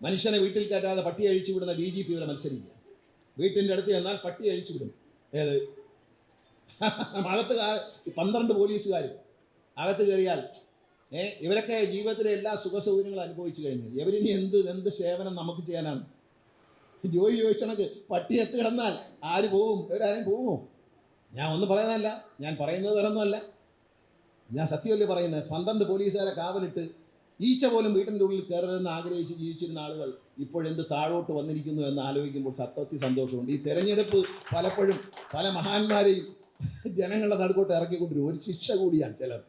മനുഷ്യനെ വീട്ടിൽ കയറ്റാതെ പട്ടി അഴിച്ചു വിടുന്ന ഡി ജി പി ഇവിടെ മത്സരിക്കുക. വീട്ടിന്റെ അടുത്ത് ചെന്നാൽ പട്ടി അഴിച്ചു വിടും. ഏത്? അകത്ത് പന്ത്രണ്ട് പോലീസുകാർ അകത്ത് കയറിയാൽ ഏ ഇവരൊക്കെ ജീവിതത്തിലെ എല്ലാ സുഖ സൗകര്യങ്ങളും അനുഭവിച്ചു കഴിഞ്ഞു ഇവരിനി എന്ത് എന്ത് സേവനം നമുക്ക് ചെയ്യാനാണ്? ജോലി ചോദിച്ചണക്ക് പട്ടി എത്തി കിടന്നാൽ ആര് പോവും? ഇവരാരും പോവുമോ ഞാൻ ഒന്നും പറയുന്നതല്ല. ഞാൻ പറയുന്നത് വേറൊന്നുമല്ല. ഞാൻ സത്യമല്ലേ പറയുന്നത്? പന്ത്രണ്ട് പോലീസുകാരെ കാവലിട്ട് ഈച്ച പോലും വീട്ടിന്റെ ഉള്ളിൽ കയറരുതെന്ന് ആഗ്രഹിച്ച് ജീവിച്ചിരുന്ന ആളുകൾ ഇപ്പോഴെന്ത് താഴോട്ട് വന്നിരിക്കുന്നു എന്ന് ആലോചിക്കുമ്പോൾ സത്യത്തിൽ സന്തോഷമുണ്ട്. ഈ തെരഞ്ഞെടുപ്പ് പലപ്പോഴും പല മഹാന്മാരെയും ജനങ്ങളുടെ നടുക്കോട്ട് ഇറക്കിക്കൊണ്ടിരും ഒരു ശിക്ഷ കൂടിയാണ് ചിലർ.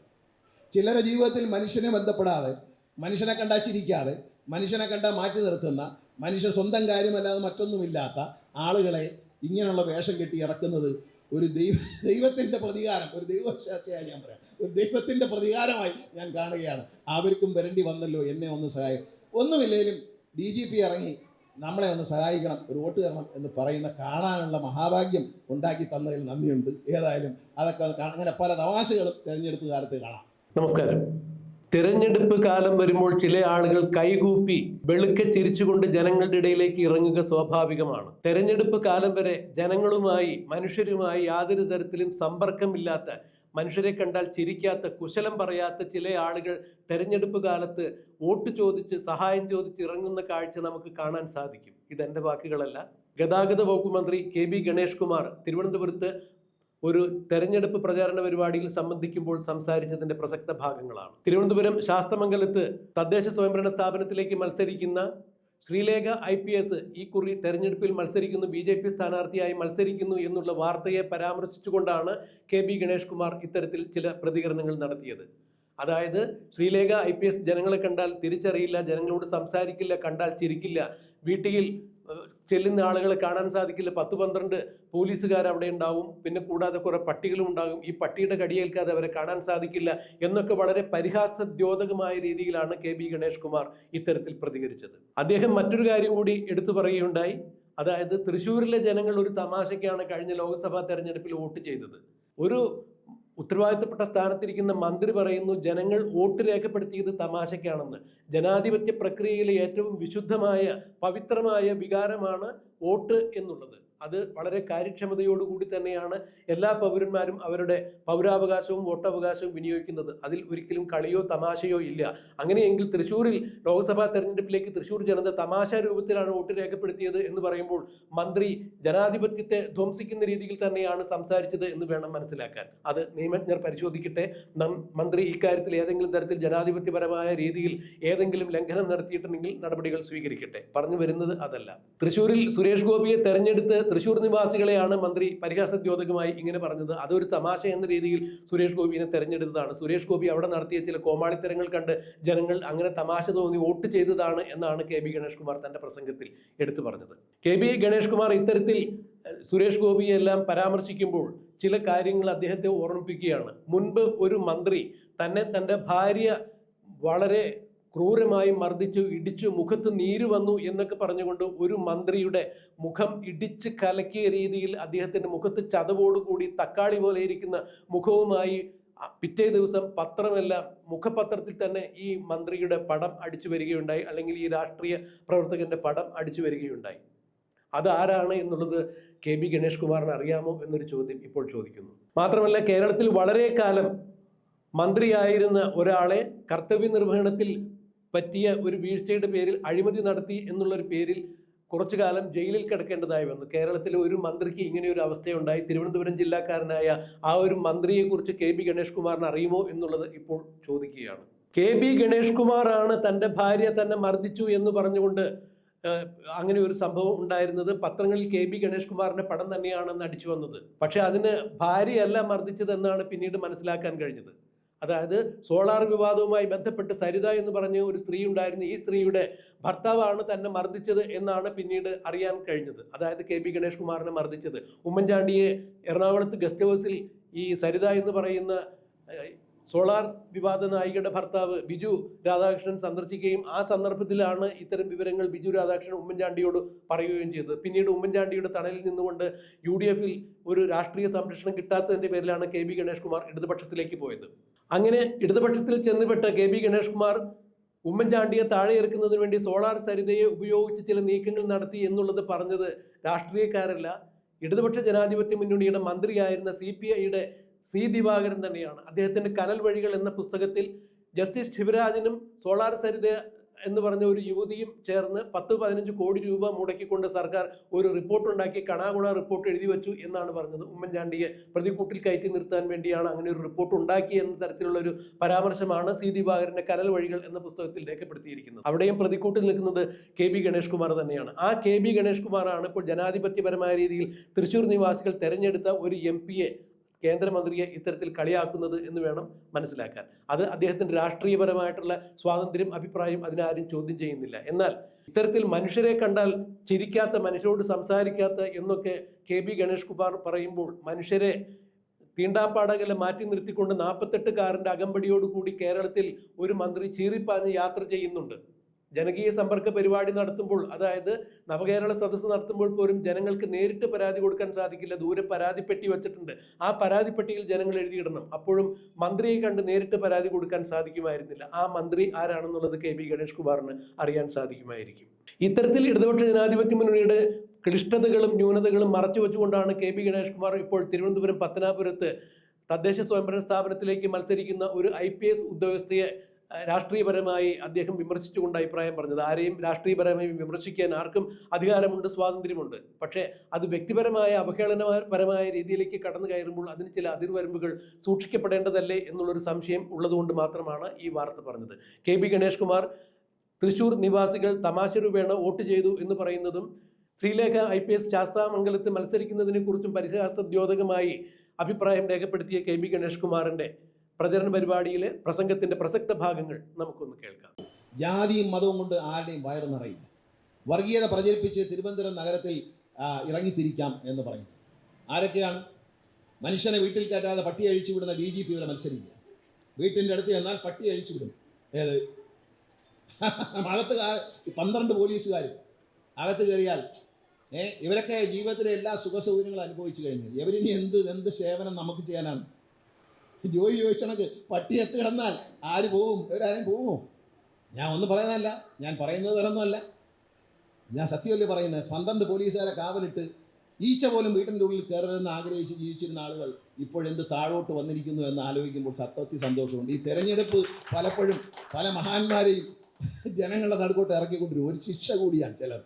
ചിലരുടെ ജീവിതത്തിൽ മനുഷ്യനെ ബന്ധപ്പെടാതെ മനുഷ്യനെ കണ്ടാൽ ചിരിക്കാതെ മനുഷ്യനെ കണ്ടാൽ മാറ്റി നിർത്തുന്ന മനുഷ്യൻ സ്വന്തം കാര്യമല്ലാതെ മറ്റൊന്നുമില്ലാത്ത ആളുകളെ ഇങ്ങനെയുള്ള വേഷം കെട്ടി ഇറക്കുന്നത് ഒരു ദൈവ ദൈവത്തിന്റെ പ്രതികാരം ഒരു ദൈവശാസ്ത്രയായി ഞാൻ പറയാം. ഒരു ദൈവത്തിന്റെ പ്രതികാരമായി ഞാൻ കാണുകയാണ്. അവർക്കും വരണ്ടി വന്നല്ലോ എന്നെ ഒന്ന് സഹായം ഒന്നുമില്ലെങ്കിലും ഡി ജി പി ഇറങ്ങി നമ്മളെ ഒന്ന് സഹായിക്കണം ഒരു വോട്ട് തരണം എന്ന് പറയുന്ന കാണാനുള്ള മഹാഭാഗ്യം ഉണ്ടാക്കി തന്നതിൽ നന്ദിയുണ്ട്. ഏതായാലും അതൊക്കെ അങ്ങനെ പല തമാശകളും തിരഞ്ഞെടുപ്പ് കാലത്ത് കാണാം. നമസ്കാരം. തിരഞ്ഞെടുപ്പ് കാലം വരുമ്പോൾ ചില ആളുകൾ കൈകൂപ്പി വെളുക്കെ ചിരിച്ചുകൊണ്ട് ജനങ്ങളുടെ ഇടയിലേക്ക് ഇറങ്ങുക സ്വാഭാവികമാണ്. തെരഞ്ഞെടുപ്പ് കാലം വരെ ജനങ്ങളുമായി മനുഷ്യരുമായി യാതൊരു തരത്തിലും സമ്പർക്കമില്ലാത്ത മനുഷ്യരെ കണ്ടാൽ ചിരിക്കാത്ത കുശലം പറയാത്ത ചില ആളുകൾ തെരഞ്ഞെടുപ്പ് കാലത്ത് വോട്ട് ചോദിച്ച് സഹായം ചോദിച്ച് ഇറങ്ങുന്ന കാഴ്ച നമുക്ക് കാണാൻ സാധിക്കും. ഇതെന്റെ വാക്കുകളല്ല. ഗതാഗത വകുപ്പ് മന്ത്രി കെ ബി ഗണേഷ് കുമാർ തിരുവനന്തപുരത്ത് ഒരു തെരഞ്ഞെടുപ്പ് പ്രചാരണ പരിപാടിയിൽ സംബന്ധിക്കുമ്പോൾ സംസാരിച്ചതിന്റെ പ്രസക്ത ഭാഗങ്ങളാണ്. തിരുവനന്തപുരം ശാസ്തമംഗലത്ത് തദ്ദേശ സ്വയംഭരണ സ്ഥാപനത്തിലേക്ക് മത്സരിക്കുന്ന ശ്രീലേഖ ഐ പി എസ് ഈ കുറി തെരഞ്ഞെടുപ്പിൽ മത്സരിക്കുന്നു ബി ജെ പി സ്ഥാനാർത്ഥിയായി മത്സരിക്കുന്നു എന്നുള്ള വാർത്തയെ പരാമർശിച്ചുകൊണ്ടാണ് കെ ബി ഗണേഷ് കുമാർ ഇത്തരത്തിൽ ചില പ്രതികരണങ്ങൾ നടത്തിയത്. അതായത് ശ്രീലേഖ ഐ പി എസ് ജനങ്ങളെ കണ്ടാൽ തിരിച്ചറിയില്ല ജനങ്ങളോട് സംസാരിക്കില്ല കണ്ടാൽ ചിരിക്കില്ല വീട്ടിൽ ചെല്ലുന്ന ആളുകളെ കാണാൻ സാധിക്കില്ല. പത്ത് പന്ത്രണ്ട് പോലീസുകാർ അവിടെ ഉണ്ടാവും. പിന്നെ കൂടാതെ കുറെ പട്ടികളും ഉണ്ടാകും. ഈ പട്ടിയുടെ കടിയേൽക്കാതെ അവരെ കാണാൻ സാധിക്കില്ല എന്നൊക്കെ വളരെ പരിഹാസദ്യോതകമായ രീതിയിലാണ് കെ ബി ഗണേഷ് കുമാർ ഇത്തരത്തിൽ പ്രതികരിച്ചത്. അദ്ദേഹം മറ്റൊരു കാര്യം കൂടി എടുത്തു പറയുകയുണ്ടായി. അതായത് തൃശ്ശൂരിലെ ജനങ്ങൾ ഒരു തമാശയ്ക്കാണ് കഴിഞ്ഞ ലോക്സഭാ തെരഞ്ഞെടുപ്പിൽ വോട്ട് ചെയ്തത്. ഒരു ഉത്തരവാദിത്തപ്പെട്ട സ്ഥാനത്തിരിക്കുന്ന മന്ത്രി പറയുന്നു ജനങ്ങൾ വോട്ട് രേഖപ്പെടുത്തിയത് തമാശയ്ക്കാണെന്ന്. ജനാധിപത്യ പ്രക്രിയയിലെ ഏറ്റവും വിശുദ്ധമായ പവിത്രമായ വികാരമാണ് വോട്ട് എന്നുള്ളത്. അത് വളരെ കാര്യക്ഷമതയോടുകൂടി തന്നെയാണ് എല്ലാ പൗരന്മാരും അവരുടെ പൗരാവകാശവും വോട്ടവകാശവും വിനിയോഗിക്കുന്നത്. അതിൽ ഒരിക്കലും കളിയോ തമാശയോ ഇല്ല. അങ്ങനെയെങ്കിൽ തൃശ്ശൂരിൽ ലോക്സഭാ തെരഞ്ഞെടുപ്പിലേക്ക് തൃശ്ശൂർ ജനത തമാശ രൂപത്തിലാണ് വോട്ട് രേഖപ്പെടുത്തിയത് എന്ന് പറയുമ്പോൾ മന്ത്രി ജനാധിപത്യത്തെ ധ്വംസിക്കുന്ന രീതിയിൽ തന്നെയാണ് സംസാരിച്ചത് എന്ന് വേണം മനസ്സിലാക്കാൻ. അത് നിയമജ്ഞർ പരിശോധിക്കട്ടെ. മന്ത്രി ഇക്കാര്യത്തിൽ ഏതെങ്കിലും തരത്തിൽ ജനാധിപത്യപരമായ രീതിയിൽ ഏതെങ്കിലും ലംഘനം നടത്തിയിട്ടുണ്ടെങ്കിൽ നടപടികൾ സ്വീകരിക്കട്ടെ. പറഞ്ഞു വരുന്നത് അതല്ല. തൃശ്ശൂരിൽ സുരേഷ് ഗോപിയെ തെരഞ്ഞെടുത്ത് തൃശ്ശൂർ നിവാസികളെയാണ് മന്ത്രി പരിഹാസദ്യോതകമായി ഇങ്ങനെ പറഞ്ഞത്. അതൊരു തമാശ എന്ന രീതിയിൽ സുരേഷ് ഗോപിനെ തെരഞ്ഞെടുത്തതാണ്. സുരേഷ് ഗോപി അവിടെ നടത്തിയ ചില കോമാളിത്തരങ്ങൾ കണ്ട് ജനങ്ങൾ അങ്ങനെ തമാശ തോന്നി വോട്ട് ചെയ്തതാണ് എന്നാണ് കെ ബി ഗണേഷ് കുമാർ തന്റെ പ്രസംഗത്തിൽ എടുത്തു പറഞ്ഞത്. കെ ബി ഗണേഷ് കുമാർ ഇത്തരത്തിൽ സുരേഷ് ഗോപിയെല്ലാം പരാമർശിക്കുമ്പോൾ ചില കാര്യങ്ങൾ അദ്ദേഹത്തെ ഓർമ്മിപ്പിക്കുകയാണ്. മുൻപ് ഒരു മന്ത്രി തന്നെ തന്റെ ഭാര്യ വളരെ ക്രൂരമായി മർദ്ദിച്ചു ഇടിച്ചു മുഖത്ത് നീര് വന്നു എന്നൊക്കെ പറഞ്ഞുകൊണ്ട് ഒരു മന്ത്രിയുടെ മുഖം ഇടിച്ച് കലക്കിയ രീതിയിൽ അദ്ദേഹത്തിന്റെ മുഖത്ത് ചതവോടുകൂടി തക്കാളി പോലെ ഇരിക്കുന്ന മുഖവുമായി പിറ്റേ ദിവസം പത്രമെല്ലാം മുഖപത്രത്തിൽ തന്നെ ഈ മന്ത്രിയുടെ പടം അടിച്ചു വരികയുണ്ടായി അല്ലെങ്കിൽ ഈ രാഷ്ട്രീയ പ്രവർത്തകന്റെ പടം അടിച്ചു വരികയുണ്ടായി. അതാരാണ് എന്നുള്ളത് കെ ബി ഗണേഷ് കുമാറിന് അറിയാമോ എന്നൊരു ചോദ്യം ഇപ്പോൾ ചോദിക്കുന്നു. മാത്രമല്ല കേരളത്തിൽ വളരെ കാലം മന്ത്രിയായിരുന്ന ഒരാളെ കർത്തവ്യ നിർവഹണത്തിൽ പറ്റിയ ഒരു വീഴ്ചയുടെ പേരിൽ അഴിമതി നടത്തി എന്നുള്ളൊരു പേരിൽ കുറച്ചു കാലം ജയിലിൽ കിടക്കേണ്ടതായി വന്നു. കേരളത്തിലെ ഒരു മന്ത്രിക്ക് ഇങ്ങനെ ഒരു അവസ്ഥയുണ്ടായി. തിരുവനന്തപുരം ജില്ലാക്കാരനായ ആ ഒരു മന്ത്രിയെക്കുറിച്ച് കെ ബി ഗണേഷ് കുമാറിന് അറിയുമോ എന്നുള്ളത് ഇപ്പോൾ ചോദിക്കുകയാണ്. കെ ബി ഗണേഷ് കുമാറാണ് തന്റെ ഭാര്യ തന്നെ മർദ്ദിച്ചു എന്ന് പറഞ്ഞുകൊണ്ട് അങ്ങനെ ഒരു സംഭവം ഉണ്ടായിരുന്നത്. പത്രങ്ങളിൽ കെ ബി ഗണേഷ് കുമാറിന്റെ പടം തന്നെയാണെന്ന് അടിച്ചു വന്നത്. പക്ഷെ അതിന് ഭാര്യയല്ല മർദ്ദിച്ചതെന്നാണ് പിന്നീട് മനസ്സിലാക്കാൻ കഴിഞ്ഞത്. അതായത് സോളാർ വിവാദവുമായി ബന്ധപ്പെട്ട് സരിത എന്ന് പറഞ്ഞ ഒരു സ്ത്രീ ഉണ്ടായിരുന്നു ഈ സ്ത്രീയുടെ ഭർത്താവാണ് തന്നെ മർദ്ദിച്ചത് എന്നാണ് പിന്നീട് അറിയാൻ കഴിഞ്ഞത്. അതായത് കെ പി ഗണേഷ് കുമാറിനെ മർദ്ദിച്ചത്. ഉമ്മൻചാണ്ടിയെ എറണാകുളത്ത് ഗസ്റ്റ് ഹൗസിൽ ഈ സരിത എന്ന് പറയുന്ന സോളാർ വിവാദ നായികയുടെ ഭർത്താവ് ബിജു രാധാകൃഷ്ണൻ സന്ദർശിക്കുകയും ആ സന്ദർഭത്തിലാണ് ഇത്തരം വിവരങ്ങൾ ബിജു രാധാകൃഷ്ണൻ ഉമ്മൻചാണ്ടിയോട് പറയുകയും ചെയ്തത്. പിന്നീട് ഉമ്മൻചാണ്ടിയുടെ തണലിൽ നിന്നുകൊണ്ട് യു ഒരു രാഷ്ട്രീയ സംരക്ഷണം കിട്ടാത്തതിന്റെ പേരിലാണ് കെ ബി ഗണേഷ് കുമാർ ഇടതുപക്ഷത്തിലേക്ക് പോയത്. അങ്ങനെ ഇടതുപക്ഷത്തിൽ ചെന്നുപെട്ട കെ ബി ഗണേഷ് കുമാർ ഉമ്മൻചാണ്ടിയെ താഴെ ഇറക്കുന്നതിന് വേണ്ടി സോളാർ സരിതയെ ഉപയോഗിച്ച് ചില നീക്കങ്ങൾ നടത്തി എന്നുള്ളത് പറഞ്ഞത് രാഷ്ട്രീയക്കാരല്ല. ഇടതുപക്ഷ ജനാധിപത്യ മുന്നണിയുടെ മന്ത്രിയായിരുന്ന സി പി ഐയുടെ സി ദിവാകരൻ തന്നെയാണ്. അദ്ദേഹത്തിന്റെ കനൽ വഴികൾ എന്ന പുസ്തകത്തിൽ ജസ്റ്റിസ് ശിവരാജനും സോളാർ സരിത എന്ന് പറഞ്ഞ ഒരു യുവതിയും ചേർന്ന് പത്ത് പതിനഞ്ച് കോടി രൂപ മുടക്കിക്കൊണ്ട് സർക്കാർ ഒരു റിപ്പോർട്ട് ഉണ്ടാക്കി കണാകുണ റിപ്പോർട്ട് എഴുതി വെച്ചു എന്നാണ് പറഞ്ഞത്. ഉമ്മൻചാണ്ടിയെ പ്രതിക്കൂട്ടിൽ കയറ്റി നിർത്താൻ വേണ്ടിയാണ് അങ്ങനെ ഒരു റിപ്പോർട്ട് ഉണ്ടാക്കി എന്ന തരത്തിലുള്ള ഒരു പരാമർശമാണ് സി. ദിവാകരന്റെ കനൽ വഴികൾ എന്ന പുസ്തകത്തിൽ രേഖപ്പെടുത്തിയിരിക്കുന്നത്. അവിടെയും പ്രതിക്കൂട്ടിൽ നിൽക്കുന്നത് കെ. ബി. ഗണേഷ് കുമാർ തന്നെയാണ്. ആ കെ. ബി. ഗണേഷ് കുമാറാണ് ഇപ്പോൾ ജനാധിപത്യപരമായ രീതിയിൽ തൃശൂർ നിവാസികൾ തെരഞ്ഞെടുത്ത ഒരു എം പിയെ കേന്ദ്രമന്ത്രിയെ ഇത്തരത്തിൽ കളിയാക്കുന്നത് എന്ന് വേണം മനസ്സിലാക്കാൻ. അത് അദ്ദേഹത്തിന്റെ രാഷ്ട്രീയപരമായിട്ടുള്ള സ്വാതന്ത്ര്യം അഭിപ്രായം അതിനാരും ചോദ്യം ചെയ്യുന്നില്ല. എന്നാൽ ഇത്തരത്തിൽ മനുഷ്യരെ കണ്ടാൽ ചിരിക്കാത്ത മനുഷ്യരോട് സംസാരിക്കാത്ത എന്നൊക്കെ കെ ബി ഗണേഷ് കുമാർ പറയുമ്പോൾ മനുഷ്യരെ തീണ്ടാപ്പാടകലെ മാറ്റി നിർത്തിക്കൊണ്ട് നാൽപ്പത്തെട്ട് കാറിന്റെ അകമ്പടിയോടുകൂടി കേരളത്തിൽ ഒരു മന്ത്രി ചീറിപ്പാഞ്ഞ് യാത്ര ചെയ്യുന്നുണ്ട്. ജനകീയ സമ്പർക്ക പരിപാടി നടത്തുമ്പോൾ അതായത് നവകേരള സദസ്സ് നടത്തുമ്പോൾ പോലും ജനങ്ങൾക്ക് നേരിട്ട് പരാതി കൊടുക്കാൻ സാധിക്കില്ല ദൂരെ പരാതിപ്പെട്ടി വെച്ചിട്ടുണ്ട്. ആ പരാതിപ്പെട്ടിയിൽ ജനങ്ങൾ എഴുതിയിടണം. അപ്പോഴും മന്ത്രിയെ കണ്ട് നേരിട്ട് പരാതി കൊടുക്കാൻ സാധിക്കുമായിരുന്നില്ല. ആ മന്ത്രി ആരാണെന്നുള്ളത് കെ ബി ഗണേഷ് കുമാറിന് അറിയാൻ സാധിക്കുമായിരിക്കും. ഇത്തരത്തിൽ ഇടതുപക്ഷ ജനാധിപത്യ മുന്നണിയുടെ ക്ലിഷ്ടതകളും ന്യൂനതകളും മറച്ചു വെച്ചുകൊണ്ടാണ് കെ ബി ഗണേഷ് കുമാർ ഇപ്പോൾ തിരുവനന്തപുരം പത്തനാപുരത്ത് തദ്ദേശ സ്വയംഭരണ സ്ഥാപനത്തിലേക്ക് മത്സരിക്കുന്ന ഒരു ഐ പി എസ് ഉദ്യോഗസ്ഥയെ രാഷ്ട്രീയപരമായി അദ്ദേഹം വിമർശിച്ചുകൊണ്ട് അഭിപ്രായം പറഞ്ഞത്. ആരെയും രാഷ്ട്രീയപരമായി വിമർശിക്കാൻ ആർക്കും അധികാരമുണ്ട് സ്വാതന്ത്ര്യമുണ്ട്. പക്ഷേ അത് വ്യക്തിപരമായ അവഹേളനപരമായ രീതിയിലേക്ക് കടന്നു കയറുമ്പോൾ അതിന് ചില അതിർവരമ്പുകൾ സൂക്ഷിക്കപ്പെടേണ്ടതല്ലേ എന്നുള്ളൊരു സംശയം ഉള്ളതുകൊണ്ട് മാത്രമാണ് ഈ വാർത്ത പറഞ്ഞത്. കെ ബി ഗണേഷ് കുമാർ തൃശൂർ നിവാസികൾ തമാശ രൂപേണ വോട്ട് ചെയ്തു എന്ന് പറയുന്നതും ശ്രീലേഖ ഐ പി എസ് ശാസ്താമംഗലത്ത് മത്സരിക്കുന്നതിനെ കുറിച്ചും പരിഹാസദ്യോതകമായി അഭിപ്രായം രേഖപ്പെടുത്തിയ കെ ബി ഗണേഷ് കുമാറിന്റെ പ്രചരണ പരിപാടിയിലെ പ്രസംഗത്തിന്റെ പ്രസക്ത ഭാഗങ്ങൾ നമുക്കൊന്ന് കേൾക്കാം. ജാതിയും മതവും കൊണ്ട് ആരുടെയും വയറ് നിറയില്ല. വർഗീയത പ്രചരിപ്പിച്ച് തിരുവനന്തപുരം നഗരത്തിൽ ഇറങ്ങിത്തിരിക്കാം എന്ന് പറയുന്നു ആരൊക്കെയാണ്? മനുഷ്യനെ വീട്ടിൽ കയറ്റാതെ പട്ടി അഴിച്ചു വിടുന്ന ഡി ജി പി വരെ മത്സരിക്കുക വീട്ടിന്റെ അടുത്ത് ചെന്നാൽ പട്ടി അഴിച്ചു വിടും. ഏത്? അകത്ത് പന്ത്രണ്ട് പോലീസുകാർ അകത്ത് കയറിയാൽ ഏഹ് ഇവരൊക്കെ ജീവിതത്തിലെ എല്ലാ സുഖ സൗകര്യങ്ങളും അനുഭവിച്ചു കഴിഞ്ഞു ഇവരിനി എന്ത് എന്ത് സേവനം നമുക്ക് ചെയ്യാനാണ്? ജോലി ചോദിച്ചണക്ക് പട്ടി എത്തി കിടന്നാൽ ആര് പോവും? ഇവരാരും പോവുമോ ഞാൻ ഒന്നും പറയുന്നതല്ല. ഞാൻ പറയുന്നത് വേറൊന്നുമല്ല. ഞാൻ സത്യമല്ലേ പറയുന്നത്? പന്ത്രണ്ട് പോലീസുകാരെ കാവലിട്ട് ഈച്ച പോലും വീട്ടിന്റെ ഉള്ളിൽ കയറരുതെന്ന് ആഗ്രഹിച്ച് ജീവിച്ചിരുന്ന ആളുകൾ ഇപ്പോഴെന്ത് താഴോട്ട് വന്നിരിക്കുന്നു എന്ന് ആലോചിക്കുമ്പോൾ സത്വത്തിൽ സന്തോഷമുണ്ട്. ഈ തെരഞ്ഞെടുപ്പ് പലപ്പോഴും പല മഹാന്മാരെയും ജനങ്ങളുടെ നടുക്കോട്ട് ഇറക്കിക്കൊണ്ടിരും ഒരു ശിക്ഷ കൂടിയാണ് ചിലർ.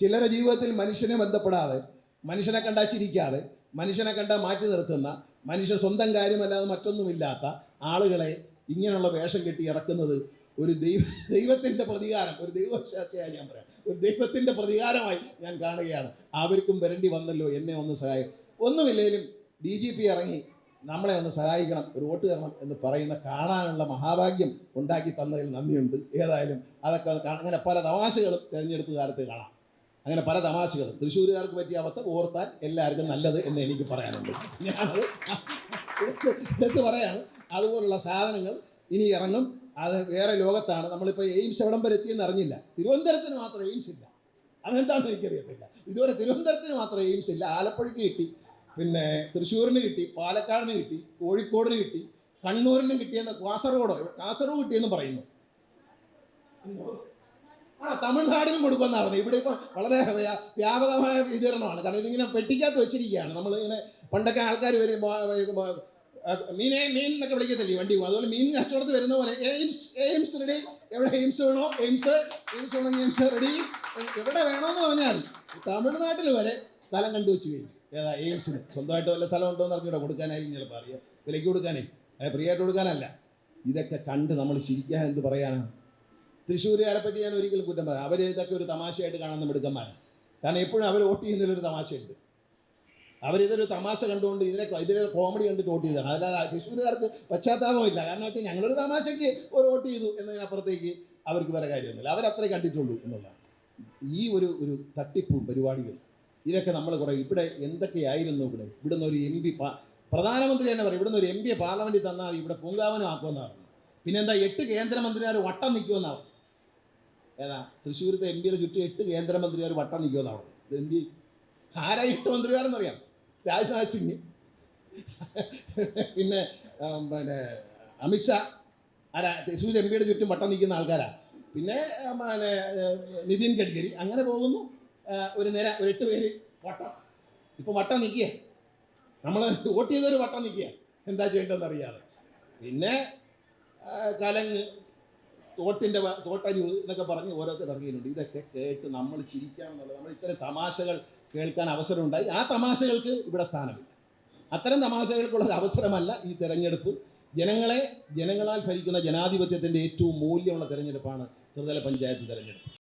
ചിലരുടെ ജീവിതത്തിൽ മനുഷ്യനെ ബന്ധപ്പെടാതെ മനുഷ്യനെ കണ്ടാൽ ചിരിക്കാതെ മനുഷ്യനെ കണ്ടാൽ മാറ്റി നിർത്തുന്ന മനുഷ്യൻ സ്വന്തം കാര്യമല്ലാതെ മറ്റൊന്നുമില്ലാത്ത ആളുകളെ ഇങ്ങനെയുള്ള വേഷം കെട്ടി ഇറക്കുന്നത് ഒരു ദൈവ ദൈവത്തിന്റെ പ്രതികാരം ഒരു ദൈവവിശ്വാസിയായി ഞാൻ പറയാം. ഒരു ദൈവത്തിന്റെ പ്രതികാരമായി ഞാൻ കാണുകയാണ്. അവർക്കും വരേണ്ടി വന്നല്ലോ എന്നെ ഒന്ന് സഹായിക്കും. ഒന്നുമില്ലെങ്കിലും ഡി ജി പി ഇറങ്ങി നമ്മളെ ഒന്ന് സഹായിക്കണം ഒരു വോട്ട് തരണം എന്ന് പറയുന്ന കാണാനുള്ള മഹാഭാഗ്യം ഉണ്ടാക്കി തന്നതിൽ നന്ദിയുണ്ട്. ഏതായാലും അതൊക്കെ അങ്ങനെ പല തമാശകളും തിരഞ്ഞെടുപ്പ് കാലത്ത് കാണാം. അങ്ങനെ പല തമാശകൾ തൃശ്ശൂരുകാർക്ക് പറ്റിയ അവസ്ഥ ഓർത്താൽ എല്ലാവർക്കും നല്ലത് എന്ന് എനിക്ക് പറയാനുണ്ട്. ഞാനത് ഇതൊക്കെ പറയാണ് അതുപോലുള്ള സാധനങ്ങൾ ഇനി ഇറങ്ങും. അത് വേറെ ലോകത്താണ്. നമ്മളിപ്പോൾ എയിംസ് എവിടം വരെ എത്തിയെന്ന് അറിഞ്ഞില്ല. തിരുവനന്തപുരത്തിന് മാത്രം എയിംസ് ഇല്ല. അതെന്താണെന്ന് എനിക്കറിയത്തില്ല. ഇതുവരെ തിരുവനന്തപുരത്തിന് മാത്രം എയിംസ് ഇല്ല. ആലപ്പുഴയ്ക്ക് കിട്ടി. പിന്നെ തൃശ്ശൂരിന് കിട്ടി. പാലക്കാടിന് കിട്ടി. കോഴിക്കോടിന് കിട്ടി. കണ്ണൂരിന് കിട്ടിയെന്ന് കാസർഗോഡോ കാസർഗോഡ് കിട്ടിയെന്ന് പറയുന്നു. ആ തമിഴ്നാടിനും കൊടുക്കുമെന്ന് പറഞ്ഞു ഇവിടെ ഇപ്പോൾ വളരെ വ്യാ- വ്യാപകമായ വിതരണമാണ്. കാരണം ഇതിങ്ങനെ പെട്ടിക്കകത്ത് വെച്ചിരിക്കുകയാണ്. നമ്മൾ ഇങ്ങനെ പണ്ടൊക്കെ ആൾക്കാർ വരും മീനെ മീൻ എന്നൊക്കെ വിളിക്കത്തില്ലേ വണ്ടി? പോകും അതുപോലെ മീൻ കച്ചവടത്ത് വരുന്ന പോലെ എയിംസ് എയിംസ് റെഡി എവിടെ എയിംസ് വേണോ? എയിംസ്. എയിംസ് വേണമെങ്കിൽ എയിംസ് റെഡി എവിടെ വേണമെന്ന് പറഞ്ഞാൽ തമിഴ്നാട്ടിൽ വരെ സ്ഥലം കണ്ടുവച്ച് കഴിഞ്ഞു. ഏതാ എയിംസിന്? സ്വന്തമായിട്ട് വല്ല സ്ഥലം ഉണ്ടോ എന്ന് അറിഞ്ഞൂടെ. കൊടുക്കാനായിരിക്കും ചിലപ്പോൾ അറിയാം വിലയ്ക്ക് കൊടുക്കാനേ. ആയിട്ട് കൊടുക്കാനല്ല. ഇതൊക്കെ കണ്ട് നമ്മൾ ശരിക്കാൻ എന്ത് പറയാനാണ്? തൃശ്ശൂരുകാരെ പറ്റി ഞാൻ ഒരിക്കലും കുറ്റം പറയാം. അവർ ഇതൊക്കെ ഒരു തമാശയായിട്ട് കാണുന്ന മിടുക്കന്മാരാണ് കാരണം എപ്പോഴും അവർ വോട്ട് ചെയ്യുന്നതിലൊരു തമാശയുണ്ട്. അവരിതൊരു തമാശ കണ്ടുകൊണ്ട് ഇതിനെ ഇതിലെ കോമഡി കണ്ടിട്ട് വോട്ട് ചെയ്തതാണ്. അല്ലാതെ തൃശ്ശൂരുകാർക്ക് പശ്ചാത്താപമില്ല. കാരണം വെച്ചാൽ ഞങ്ങളൊരു തമാശയ്ക്ക് ഒരു വോട്ട് ചെയ്തു എന്നതിനപ്പുറത്തേക്ക് അവർക്ക് വേറെ കാര്യമൊന്നുമില്ല. അവരത്രേ കണ്ടിട്ടുള്ളൂ എന്നുള്ളതാണ്. ഈ ഒരു ഒരു തട്ടിപ്പും പരിപാടികൾ ഇതൊക്കെ നമ്മൾ കുറേ ഇവിടെ എന്തൊക്കെയായിരുന്നു ഇവിടെ? ഇവിടുന്ന് ഒരു എം പി പ്രധാനമന്ത്രി തന്നെ പറയും ഇവിടുന്ന് ഒരു എം പിയെ പാർലമെന്റിൽ തന്നാൽ ഇവിടെ പൂങ്കാവനം ആക്കുമെന്നാണ് പിന്നെന്താ എട്ട് കേന്ദ്രമന്ത്രിമാർ വട്ടം നിൽക്കുമെന്നാണ് ഏതാ? തൃശ്ശൂരത്തെ എം പിയുടെ ചുറ്റും എട്ട് കേന്ദ്രമന്ത്രിമാർ വട്ടം നിൽക്കുമെന്നാണ് എം പി ആരാ എട്ട് മന്ത്രിമാരെന്നറിയാം? രാജ്നാഥ് സിംഗ്. പിന്നെ പിന്നെ അമിത്ഷാ ആരാ? തൃശ്ശൂർ എം പിയുടെ ചുറ്റും വട്ടം നിൽക്കുന്ന ആൾക്കാരാ. പിന്നെ പിന്നെ നിതിൻ ഗഡ്കരി. അങ്ങനെ പോകുന്നു. ഒരു നേരെ ഒരു എട്ട് പേര് വട്ടം. ഇപ്പം വട്ടം നിൽക്കുക നമ്മൾ വോട്ട് ചെയ്തൊരു വട്ടം നിൽക്കുക എന്താ ചെയ്യേണ്ടതെന്ന് അറിയാതെ പിന്നെ കലങ്ങ്. തോട്ടിന്റെ തോട്ടരി എന്നൊക്കെ പറഞ്ഞ് ഓരോരുത്തർ ഇറങ്ങിയിട്ടുണ്ട്. ഇതൊക്കെ കേട്ട് നമ്മൾ ചിരിക്കാമെന്നുള്ളത് നമ്മൾ ഇത്തരം തമാശകൾ കേൾക്കാൻ അവസരമുണ്ടായി ആ തമാശകൾക്ക് ഇവിടെ സ്ഥാനമില്ല. അത്തരം തമാശകൾക്കുള്ള അവസരമല്ല ഈ തെരഞ്ഞെടുപ്പ്. ജനങ്ങളെ ജനങ്ങളാൽ ഭരിക്കുന്ന ജനാധിപത്യത്തിന്റെ ഏറ്റവും മൂല്യമുള്ള തെരഞ്ഞെടുപ്പാണ് ത്രിതല പഞ്ചായത്ത് തെരഞ്ഞെടുപ്പ്.